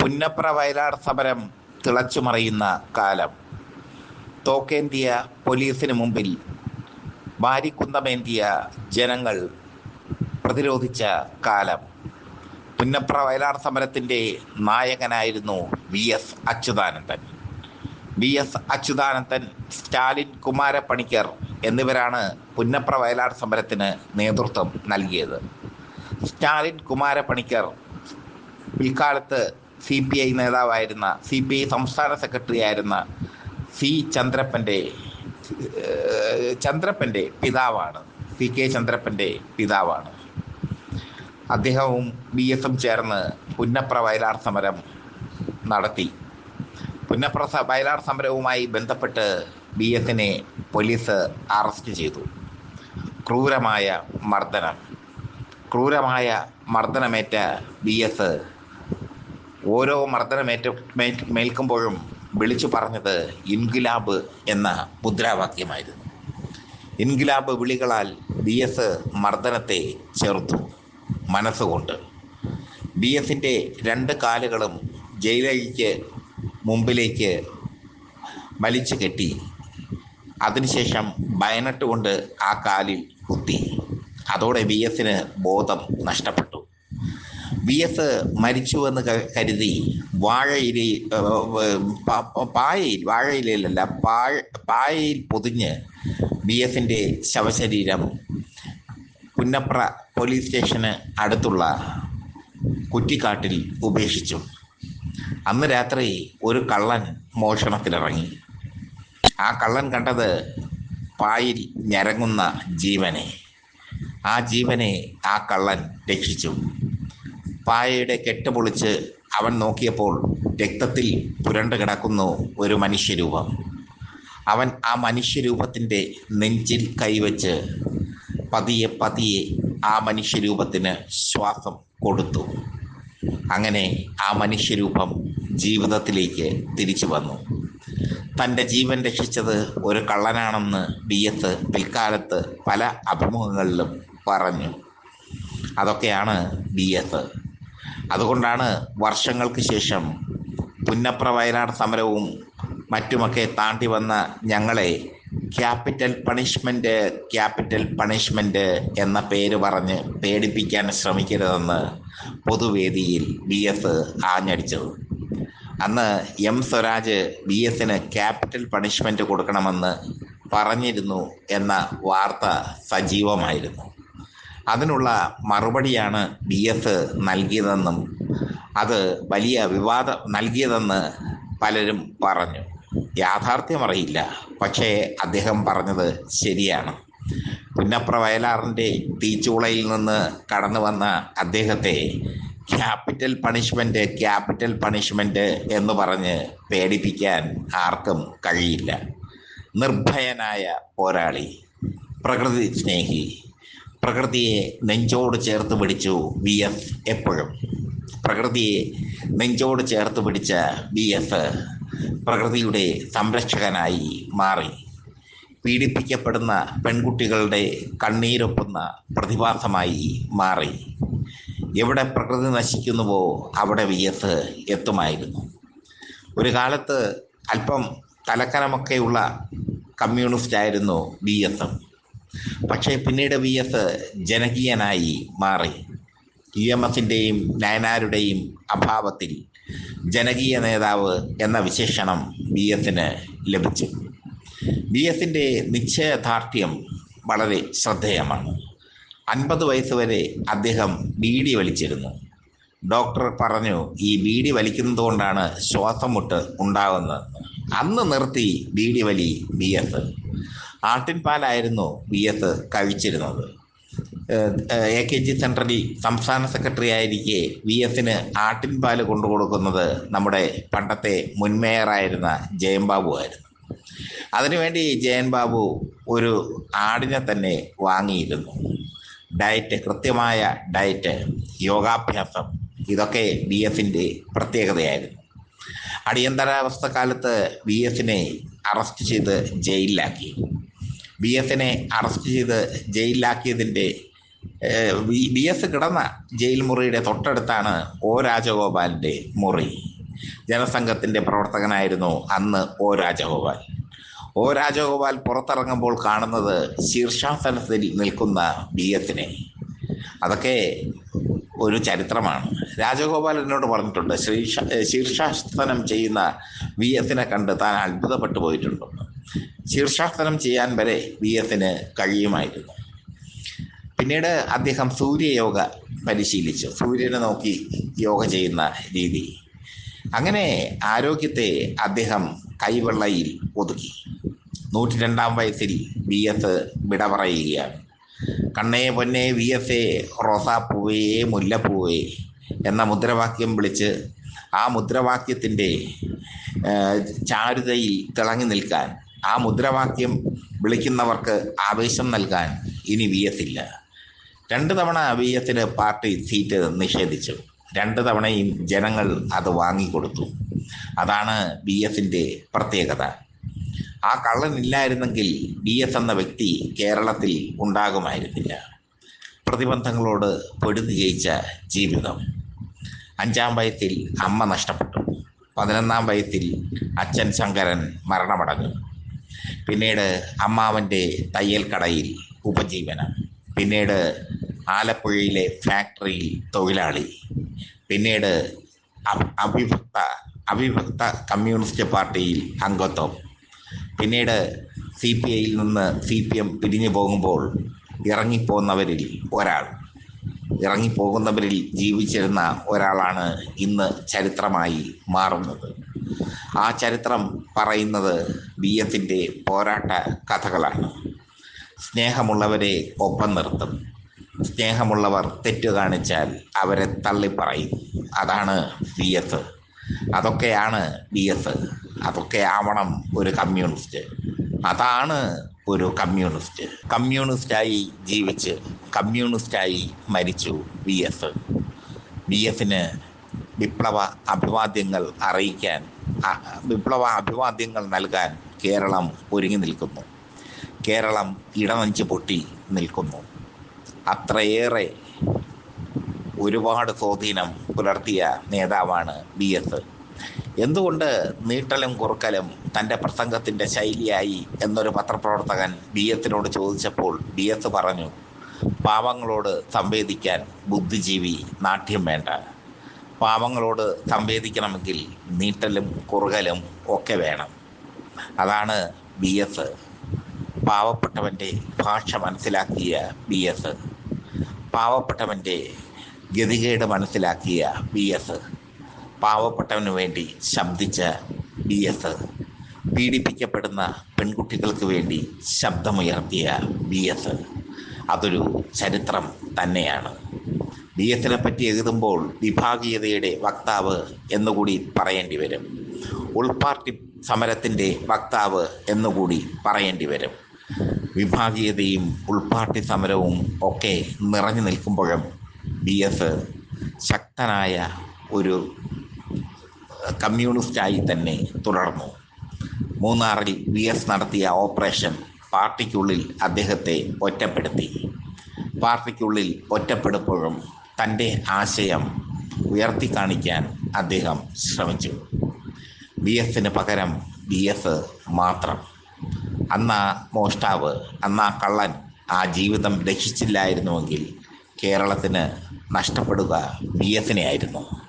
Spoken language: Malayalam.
പുന്നപ്ര വയലാർ സമരം തിളച്ചുമറിയുന്ന കാലം. തോക്കേന്തിയ പോലീസിന് മുമ്പിൽ ഭാരിക്കുന്തമേന്തിയ ജനങ്ങൾ പ്രതിരോധിച്ച കാലം. പുന്നപ്ര വയലാർ സമരത്തിന്റെ നായകനായിരുന്നു V S Achuthanandan. V S Achuthanandan Stalin Kumarapanicker എന്നിവരാണ് പുന്നപ്ര വയലാർ സമരത്തിന് നേതൃത്വം നൽകിയത്. സ്റ്റാലിൻ കുമാരപ്പണിക്കർ പിൽക്കാലത്ത് സി പി ഐ നേതാവായിരുന്ന സി പി ഐ സംസ്ഥാന സെക്രട്ടറി ആയിരുന്ന സി ചന്ദ്രപ്പന്റെ ചന്ദ്രപ്പന്റെ പിതാവാണ്. സി കെ ചന്ദ്രപ്പന്റെ പിതാവാണ്. അദ്ദേഹവും ബി എസും ചേർന്ന് പുന്നപ്ര വയലാർ സമരം നടത്തി. പുന്നപ്ര വയലാർ സമരവുമായി ബന്ധപ്പെട്ട് ബി എസിനെ പോലീസ് അറസ്റ്റ് ചെയ്തു. ക്രൂരമായ മർദ്ദനം. ക്രൂരമായ മർദ്ദനമേറ്റ ബി എസ് ഓരോ മർദ്ദനമേറ്റ മേൽക്കുമ്പോഴും വിളിച്ചു പറഞ്ഞത് ഇൻഗിലാബ് എന്ന മുദ്രാവാക്യമായിരുന്നു. ഇൻഗിലാബ് വിളികളാൽ ബി എസ് മർദ്ദനത്തെ ചെറുത്തു മനസ്സുകൊണ്ട്. ബി എസിന്റെ രണ്ട് കാലുകളും ജയിലഴിക്ക് മുമ്പിലേക്ക് വലിച്ചു കെട്ടി. അതിനുശേഷം ബയനട്ട് കൊണ്ട് ആ കാലിൽ കുത്തി. അതോടെ ബി എസിന് ബോധം നഷ്ടപ്പെട്ടു. ബി എസ് മരിച്ചുവെന്ന് കരുതി വാഴയില പായയിൽ വാഴയിലല്ല പാഴ പായയിൽ പൊതിഞ്ഞ് വി എസിന്റെ ശവശരീരം പുന്നപ്ര പോലീസ് സ്റ്റേഷന് അടുത്തുള്ള കുറ്റിക്കാട്ടിൽ ഉപേക്ഷിച്ചു. അന്ന് രാത്രി ഒരു കള്ളൻ മോഷണത്തിലിറങ്ങി. ആ കള്ളൻ കണ്ടത് പായിൽ ഞരങ്ങുന്ന ജീവനെ. ആ ജീവനെ ആ കള്ളൻ രക്ഷിച്ചു. പായയുടെ കെട്ട് പൊളിച്ച് അവൻ നോക്കിയപ്പോൾ രക്തത്തിൽ പുരണ്ടു കിടക്കുന്നു ഒരു മനുഷ്യരൂപം. അവൻ ആ മനുഷ്യരൂപത്തിന്റെ നെഞ്ചിൽ കൈവച്ച് പതിയെ പതിയെ ആ മനുഷ്യരൂപത്തിന് ശ്വാസം കൊടുത്തു. അങ്ങനെ ആ മനുഷ്യരൂപം ജീവിതത്തിലേക്ക് തിരിച്ചു വന്നു. തന്റെ ജീവൻ രക്ഷിച്ചത് ഒരു കള്ളനാണെന്ന് ബി എസ് പിൽക്കാലത്ത് പല അഭിമുഖങ്ങളിലും പറഞ്ഞു. അതൊക്കെയാണ് ബി എസ്. അതുകൊണ്ടാണ് വർഷങ്ങൾക്ക് ശേഷം പുന്നപ്ര വയനാട് സമരവും മറ്റുമൊക്കെ താണ്ടി വന്ന ഞങ്ങളെ ക്യാപിറ്റൽ പണിഷ്മെന്റ് ക്യാപിറ്റൽ പണിഷ്മെന്റ് എന്ന പേര് പറഞ്ഞ് പേടിപ്പിക്കാൻ ശ്രമിക്കരുതെന്ന് പൊതുവേദിയിൽ ബി എസ് ആഞ്ഞടിച്ചത് അന്ന് എം സ്വരാജ് ബി എസിന് ക്യാപിറ്റൽ പണിഷ്മെന്റ് കൊടുക്കണമെന്ന് പറഞ്ഞിരുന്നു എന്ന വാർത്ത സജീവമായിരുന്നു. അതിനുള്ള മറുപടിയാണ് ഡി എഫ് നൽകിയതെന്നും അത് വലിയ വിവാദം നൽകിയതെന്ന് പലരും പറഞ്ഞു. യാഥാർത്ഥ്യം അറിയില്ല പക്ഷേ അദ്ദേഹം പറഞ്ഞത് ശരിയാണ്. പുന്നപ്ര വയലാറിന്റെ തീച്ചൂളയിൽ നിന്ന് കടന്നു വന്ന അദ്ദേഹത്തെ ക്യാപിറ്റൽ പണിഷ്മെന്റ് ക്യാപിറ്റൽ പണിഷ്മെന്റ് എന്ന് പറഞ്ഞ് പേടിപ്പിക്കാൻ ആർക്കും കഴിയില്ല. നിർഭയനായ പോരാളി പ്രകൃതി സ്നേഹി. പ്രകൃതിയെ നെഞ്ചോട് ചേർത്ത് പിടിച്ചു വി എഫ് എപ്പോഴും. പ്രകൃതിയെ നെഞ്ചോട് ചേർത്ത് പിടിച്ച വി എഫ് പ്രകൃതിയുടെ സംരക്ഷകനായി മാറി. പീഡിപ്പിക്കപ്പെടുന്ന പെൺകുട്ടികളുടെ കണ്ണീരൊപ്പുന്ന പ്രതിഭാസമായി മാറി. എവിടെ പ്രകൃതി നശിക്കുന്നുവോ അവിടെ വി എഫ് എത്തുമായിരുന്നു. ഒരു കാലത്ത് അല്പം തലക്കനമൊക്കെയുള്ള കമ്മ്യൂണിസ്റ്റ് ആയിരുന്നു എസ് പക്ഷേ പിന്നീട് വി എസ് ജനകീയനായി മാറി. ഇ എം എസിന്റെയും നയനാരുടെയും അഭാവത്തിൽ ജനകീയ നേതാവ് എന്ന വിശേഷണം വി എസിന് ലഭിച്ചു. വി എസിന്റെ നിശ്ചയദാർഢ്യം വളരെ ശ്രദ്ധേയമാണ്. അൻപത് വയസ്സ് വരെ അദ്ദേഹം ബീഡി വലിച്ചിരുന്നു. ഡോക്ടർ പറഞ്ഞു ഈ ബീഡി വലിക്കുന്നത് കൊണ്ടാണ് ശ്വാസം മുട്ട് ഉണ്ടാകുന്നത്. അന്ന് നിർത്തി ബീഡി വലി ബി എസ്. ആട്ടിൻപാലായിരുന്നു ബി എസ് കഴിച്ചിരുന്നത് എ കെ ജി സെൻട്രലിൽ സംസ്ഥാന സെക്രട്ടറി ആയിരിക്കെ വി എസിന് ആട്ടിൻപാൽ കൊണ്ടു കൊടുക്കുന്നത് നമ്മുടെ പണ്ടത്തെ മുൻ മേയറായിരുന്ന ജയൻ ബാബു ആയിരുന്നു. അതിനുവേണ്ടി ജയൻ ബാബു ഒരു ആടിനെ തന്നെ വാങ്ങിയിരുന്നു. ഡയറ്റ് കൃത്യമായ ഡയറ്റ് യോഗാഭ്യാസം ഇതൊക്കെ ബി എസിന്റെ പ്രത്യേകതയായിരുന്നു. അടിയന്തരാവസ്ഥ കാലത്ത് ബി എസിനെ അറസ്റ്റ് ചെയ്ത് ജയിലിലാക്കി. ബി എസിനെ അറസ്റ്റ് ചെയ്ത് ജയിലിലാക്കിയതിന്റെ ബി എസ് കിടന്ന ജയിൽ മുറിയുടെ തൊട്ടടുത്താണ് ഒ രാജഗോപാലിന്റെ മുറി. ജനസംഘത്തിന്റെ പ്രവർത്തകനായിരുന്നു അന്ന് ഒ രാജഗോപാൽ. ഒ രാജഗോപാൽ പുറത്തിറങ്ങുമ്പോൾ കാണുന്നത് ശീർഷാസനത്തിൽ നിൽക്കുന്ന ബി എസിനെ അതൊക്കെ ഒരു ചരിത്രമാണ്. രാജഗോപാൽ എന്നോട് പറഞ്ഞിട്ടുണ്ട് ശ്രീ ശീർഷാസനം ചെയ്യുന്ന വി എസിനെ കണ്ട് താൻ അത്ഭുതപ്പെട്ടു പോയിട്ടുണ്ട്. ശീർഷാസനം ചെയ്യാൻ വരെ വി എസിന് കഴിയുമായിരുന്നു. പിന്നീട് അദ്ദേഹം സൂര്യയോഗ പരിശീലിച്ചു. സൂര്യനെ നോക്കി യോഗ ചെയ്യുന്ന രീതി. അങ്ങനെ ആരോഗ്യത്തെ അദ്ദേഹം കൈവെള്ളയിൽ ഒതുക്കി. നൂറ്റി രണ്ടാം വയസ്സിൽ വി എസ് വിട പറയുകയാണ് കണ്ണേ പൊന്നെ വി എസ് എ റോസാപ്പൂവേ മുല്ലപ്പൂവേ എന്ന മുദ്രാവാക്യം വിളിച്ച് ആ മുദ്രാവാക്യത്തിന്റെ ചാരുതയിൽ തിളങ്ങി നിൽക്കാൻ ആ മുദ്രാവാക്യം വിളിക്കുന്നവർക്ക് ആവേശം നൽകാൻ ഇനി വിയത്തില്ല. രണ്ട് തവണ വിയത്തിന് പാർട്ടി സീറ്റ് നിഷേധിച്ചു. രണ്ട് തവണയും ജനങ്ങൾ അത് വാങ്ങിക്കൊടുത്തു. അതാണ് ബി എസിന്റെ പ്രത്യേകത. ആ കള്ളനില്ലായിരുന്നെങ്കിൽ ബി എസ് എന്ന വ്യക്തി കേരളത്തിൽ ഉണ്ടാകുമായിരുന്നില്ല. പ്രതിബന്ധങ്ങളോട് പൊരുതി ജയിച്ച ജീവിതം. അഞ്ചാം വയസ്സിൽ അമ്മ നഷ്ടപ്പെട്ടു. പതിനൊന്നാം വയസ്സിൽ അച്ഛൻ ശങ്കരൻ മരണമടഞ്ഞു. പിന്നീട് അമ്മാവന്റെ തയ്യൽ കടയിൽ ഉപജീവനം. പിന്നീട് ആലപ്പുഴയിലെ ഫാക്ടറിയിൽ തൊഴിലാളി. പിന്നീട് അവിഭക്ത അവിഭക്ത കമ്മ്യൂണിസ്റ്റ് പാർട്ടിയിൽ അംഗത്വം. പിന്നീട് സി പി ഐയിൽ നിന്ന് സി പി എം പിരിഞ്ഞു പോകുമ്പോൾ ഇറങ്ങിപ്പോകുന്നവരിൽ ഒരാൾ. ഇറങ്ങിപ്പോകുന്നവരിൽ ജീവിച്ചിരുന്ന ഒരാളാണ് ഇന്ന് ചരിത്രമായി മാറുന്നത്. ആ ചരിത്രം പറയുന്നത് ബി എഫിന്റെ പോരാട്ട കഥകളാണ്. സ്നേഹമുള്ളവരെ ഒപ്പം നിർത്തും. സ്നേഹമുള്ളവർ തെറ്റ് കാണിച്ചാൽ അവരെ തള്ളിപ്പറയും. അതാണ് ബി എഫ്. അതൊക്കെയാണ് ബി എഫ്. അതൊക്കെ ആവണം ഒരു കമ്മ്യൂണിസ്റ്റ്. അതാണ് ഒരു കമ്മ്യൂണിസ്റ്റ്. കമ്മ്യൂണിസ്റ്റായി ജീവിച്ച് കമ്മ്യൂണിസ്റ്റായി മരിച്ചു ബി എഫ്. ബി എഫിന് വിപ്ലവ അഭിവാദ്യങ്ങൾ അറിയിക്കാൻ വിപ്ലവ അഭിവാദ്യങ്ങൾ നൽകാൻ കേരളം ഒരുങ്ങി നിൽക്കുന്നു. കേരളം ഇടനഞ്ച് പൊട്ടി നിൽക്കുന്നു. അത്രയേറെ ഒരുപാട് സ്വാധീനം പുലർത്തിയ നേതാവാണ് ബി എസ്. എന്തുകൊണ്ട് നീട്ടലും കുറുക്കലും തന്റെ പ്രസംഗത്തിന്റെ ശൈലിയായി എന്നൊരു പത്രപ്രവർത്തകൻ ബി എസിനോട് ചോദിച്ചപ്പോൾ ബി എസ് പറഞ്ഞു പാവങ്ങളോട് സംവേദിക്കാൻ ബുദ്ധിജീവി നാട്യം വേണ്ട. പാവങ്ങളോട് സംവേദിക്കണമെങ്കിൽ നീട്ടലും കുറുകലും ഒക്കെ വേണം. അതാണ് ബി എസ് പാവപ്പെട്ടവന്റെ ഭാഷ മനസ്സിലാക്കിയ ബി എസ് പാവപ്പെട്ടവന്റെ ഗതികേട് മനസ്സിലാക്കിയ ബി എസ് പാവപ്പെട്ടവന് വേണ്ടി ശബ്ദിച്ച ബി എസ് പീഡിപ്പിക്കപ്പെടുന്ന പെൺകുട്ടികൾക്ക് വേണ്ടി ശബ്ദമുയർത്തിയ ബി എസ് അതൊരു ചരിത്രം തന്നെയാണ്. ബി പറ്റി എഴുതുമ്പോൾ വിഭാഗീയതയുടെ വക്താവ് എന്നുകൂടി പറയേണ്ടി വരും. ഉൾപാർട്ടി സമരത്തിന്റെ വക്താവ് എന്നുകൂടി പറയേണ്ടി വരും. വിഭാഗീയതയും ഉൾപാർട്ടി സമരവും ഒക്കെ നിറഞ്ഞു നിൽക്കുമ്പോഴും ബി എസ് ശക്തനായ ഒരു കമ്മ്യൂണിസ്റ്റായി തന്നെ തുടർന്നു. മൂന്നാറിൽ വി എസ് നടത്തിയ ഓപ്പറേഷൻ പാർട്ടിക്കുള്ളിൽ അദ്ദേഹത്തെ ഒറ്റപ്പെടുത്തി. പാർട്ടിക്കുള്ളിൽ ഒറ്റപ്പെടുമ്പോഴും തന്റെ ആശയം ഉയർത്തി കാണിക്കാൻ അദ്ദേഹം ശ്രമിച്ചു. ബി എഫിന് പകരം ബി എഫ് മാത്രം. അന്ന് ആ മോഷ്ടാവ് അന്ന് ആ കള്ളൻ ആ ജീവിതം രക്ഷിച്ചില്ലായിരുന്നുവെങ്കിൽ കേരളത്തിന് നഷ്ടപ്പെടുക ബി എഫിനെ ആയിരുന്നു